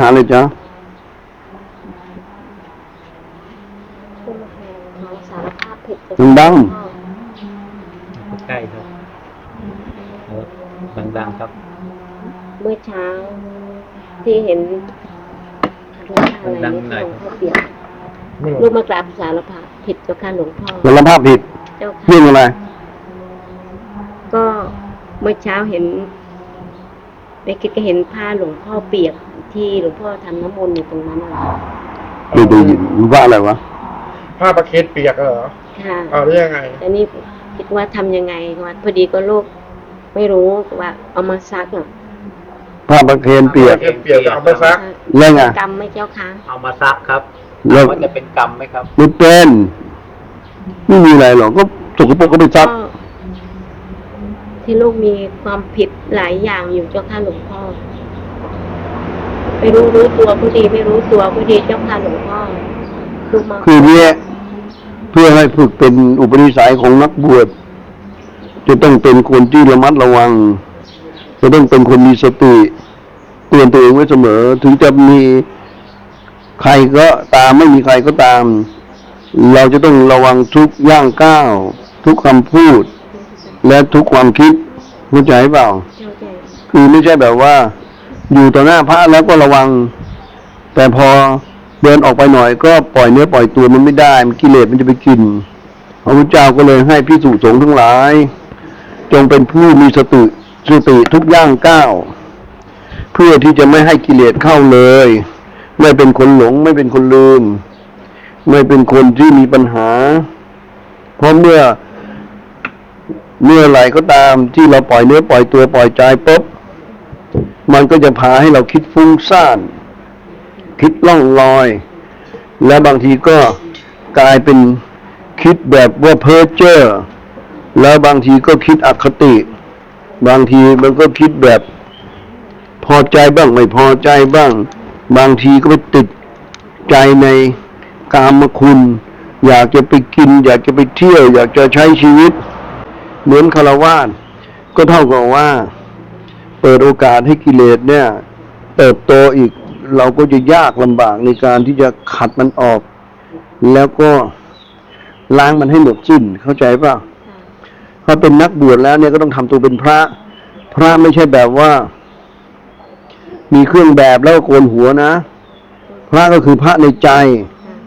หาเลยจ้ะผู้มาแทนเขาสารภาพผิดกับดังพ่อใกล้ครับเออดังๆครับ เมื่อเช้าที่เห็นอะไรดังนี่หน่อยหลวงพ่อเปียกลูกมากราบสารภาพผิดเจ้าค่ะหลวงพ่อสารภาพผิดเจ้าค่ะเรื่องอะไร ก็เมื่อเช้าเห็นไปคิดก็เห็นผ้าหลวงพ่อเปียก ที่หลวงพ่อทำน้ำมนต์อยู่ตรงนั้นน่ะไม่ได้ยินว่าอะไรวะผ้าประเคนเปียกเหรอค่ะเอาได้ยังไงแต่นี่คิดว่าทำยังไงว่าพอดีก็ลูกไม่รู้ว่าเอามาซักอะผ้าประเคนเปียกประเคนเปียกจะเอาไปซักแล้วไงกรรมไม่เจ้าค่ะเอามาซักครับแล้วว่าจะเป็นกรรมไหมครับ ไม่เป็นไม่มีอะไรหรอกก็สกปรกก็ไปซัก ก็ที่ลูกมีความผิดหลายอย่างอยู่เจ้าค่ะหลวงพ่อ ไม่รู้รู้ตัวก็ดีไม่รู้ตัวก็ดีเจ้าค่ะหลวงพ่อลูกมาคือเนี้ยเพื่อให้ฝึกเป็นอุปนิสัยของนักบวชจะต้องเป็นคนที่ระมัดระวัง จะต้องเป็นคนมีสติเตือนตัวเองไว้เสมอ ถึงจะมีใครก็ตามไม่มีใครก็ตาม เราจะต้องระวังทุกย่างก้าว ทุกคำพูด และทุกความคิดเข้าใจเปล่าเจ้าใจคือไม่ใช่แบบว่า อยู่ต่อหน้าพระแล้วก็ระวัง แต่พอเดินออกไปหน่อยก็ปล่อยเนื้อปล่อยตัวมันไม่ได้มันกิเลสมันจะไปกินพระพุทธเจ้าก็เลยให้พิสุสงฆ์ทั้งหลาย จงเป็นผู้มีสติสติทุกย่างก้าวเพื่อที่จะไม่ให้กิเลสเข้าเลย ไม่เป็นคนหลง ไม่เป็นคนลืม ไม่เป็นคนที่มีปัญหา เพราะเมื่อเมื่อไหร่ก็ตามที่เราปล่อยเนื้อปล่อยตัวปล่อยใจปุ๊บ มันก็จะพาให้เราคิดฟุ้งซ่าน คิดล่องลอย และบางทีก็กลายเป็นคิดแบบว่าเพ้อเจ้อแล้วบางทีก็คิดอคติ บางทีมันก็คิดแบบพอใจบ้างไม่พอใจบ้าง บางทีก็ไปติดใจในกามคุณ อยากจะไปกิน อยากจะไปเที่ยว อยากจะใช้ชีวิต เหมือนคารวาสก็เท่ากับว่า เปิดโอกาสให้กิเลสเนี่ย เติบโตอีกเราก็จะยากลำบากในการที่จะขัดมันออก แล้วก็ล้างมันให้หมดสิ้นเข้าใจป่ะพอเป็นนักบวชแล้วเนี่ยก็ต้องทำตัวเป็นพระ พระไม่ใช่แบบว่า มีเครื่องแบบแล้วโกนหัวนะ พระก็คือพระในใจ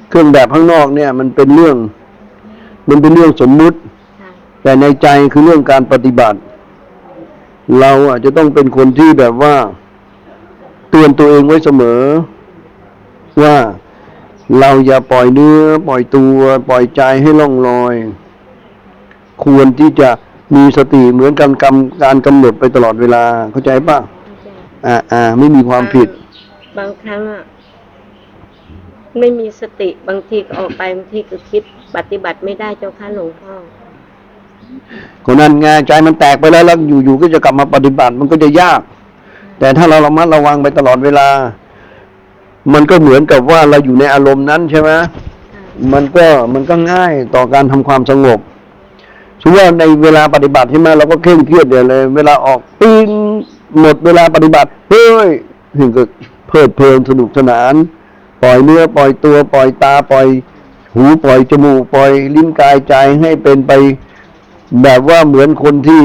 เครื่องแบบข้างนอกเนี่ย มันเป็นเรื่อง มันเป็นเรื่องสมมุติ แต่ในใจคือเรื่องการปฏิบัติ เราอะจะต้องเป็นคนที่แบบว่า เตือนตัวเองไว้เสมอ ว่าเราอย่าปล่อยเนื้อ ปล่อยตัว ปล่อยใจให้ล่องลอย ควรที่จะมีสติเหมือนกันกำการกำหนดไปตลอดเวลาเข้าใจป่ะเข้าใจอ่าอ่าไม่มีความผิด บางครั้งอะไม่มีสติบางทีก็ออกไปบางทีก็คิดปฏิบัติไม่ได้เจ้าค่ะหลวงพ่อ คนนั้นไงใจมันแตกไปแล้วแล้วอยู่ๆก็จะกลับมาปฏิบัติมันก็จะยาก แต่ถ้าเราระมัดระวังไปตลอดเวลา มันก็เหมือนกับว่าเราอยู่ในอารมณ์นั้นใช่ไหมมันก็มันก็ง่ายต่อการทำความสงบถือว่าในเวลาปฏิบัติใช่ไหมเราก็เคร่งเครียดเดี๋ยวเลย เวลาออกปิ้งหมดเวลาปฏิบัติเฮ้ยถึงก็เพลิดเพลินสนุกสนาน ปล่อยเนื้อปล่อยตัวปล่อยตาปล่อย หูปล่อยจมูกปล่อยลิ้นกายใจให้เป็นไป แบบว่าเหมือนคนที่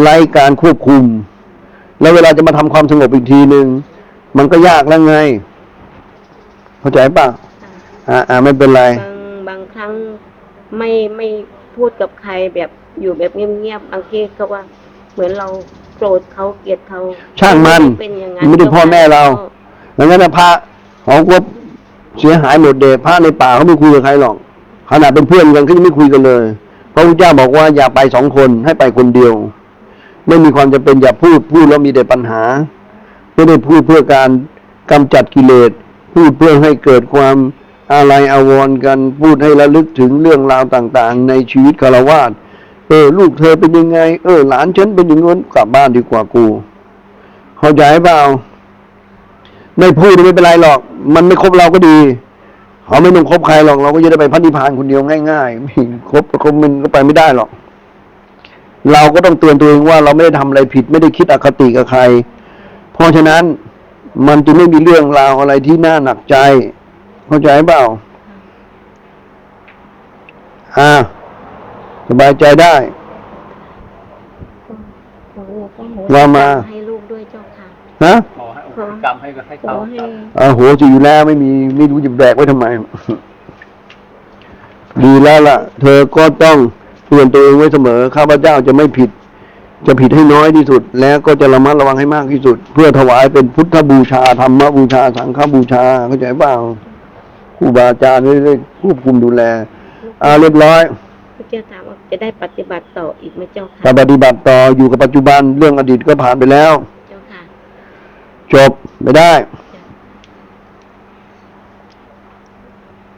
ไร้การควบคุม แล้วเวลาจะมาทำความสงบอีกทีหนึ่งมันก็ยากแล้วไง เข้าใจป่ะอ่าอ่าไม่เป็นไร บางบางครั้งไม่ไม่พูดกับใครแบบอยู่แบบเงียบๆบางทีก็ว่า เหมือนเราโกรธเขาเกลียดเขาช่างมันเป็นอย่างนั้นไม่ได้พ่อแม่เราดังนั้นนะพระของกบเสียหายหมดเดชพระในป่าเขาไม่คุยกับใครหรอกขนาดเป็นเพื่อนกันก็ยังไม่คุยกันเลย พระพุทธเจ้าบอกว่าอย่าไปสองคนให้ไปคนเดียว ไม่มีความจำเป็นอย่าพูดพูดแล้วมีแต่ปัญหา ไม่ได้พูดเพื่อการกำจัดกิเลส พูดเพื่อให้เกิดความอะไรอาวรณ์กันพูดให้ระลึกถึงเรื่องราวต่างๆ ในชีวิตคารวาสเออ ลูกเธอเป็นยังไง เออ หลานฉันเป็นอย่างนั้นกลับบ้านดีกว่ากู เข้าใจเปล่าไม่พูดไม่เป็นไรหรอก มันไม่ครบเราก็ดี เขาไม่ต้องคบใครหรอกเราก็จะได้ไปพันธิพานคนเดียวง่ายๆไม่คบคบมันก็ไปไม่ได้หรอก เราก็ต้องเตือนตัวเองว่าเราไม่ได้ทำอะไรผิดไม่ได้คิดอคติกับใคร เพราะฉะนั้นมันจะไม่มีเรื่องราวอะไรที่น่าหนักใจ เข้าใจเปล่าอ่าสบายใจได้ขอหลวงพ่อโหว่ามาให้ลูกด้วยเจ้าค่ะฮะ ขอให้อโหสิกรรมให้ก็ให้ขอเขาให้อาโหสิอยู่แล้วไม่มีไม่รู้จะแบกไว้ทำไม ดีแล้วล่ะ เธอก็ต้องเตือนตัวเองไว้เสมอข้าพเจ้าจะไม่ผิด จะผิดให้น้อยที่สุด แล้วก็จะระมัดระวังให้มากที่สุด เพื่อถวายเป็นพุทธบูชาธรรมบูชาสังฆบูชาเข้าใจเปล่าครูบาอาจารย์ได้ควบคุมดูแลอ่าเรียบร้อย พระเจ้าถามว่าจะได้ปฏิบัติต่ออีกไหมเจ้าค่ะถ้าปฏิบัติต่ออยู่กับปัจจุบันเรื่องอดีตก็ผ่านไปแล้วเจบไม่ได้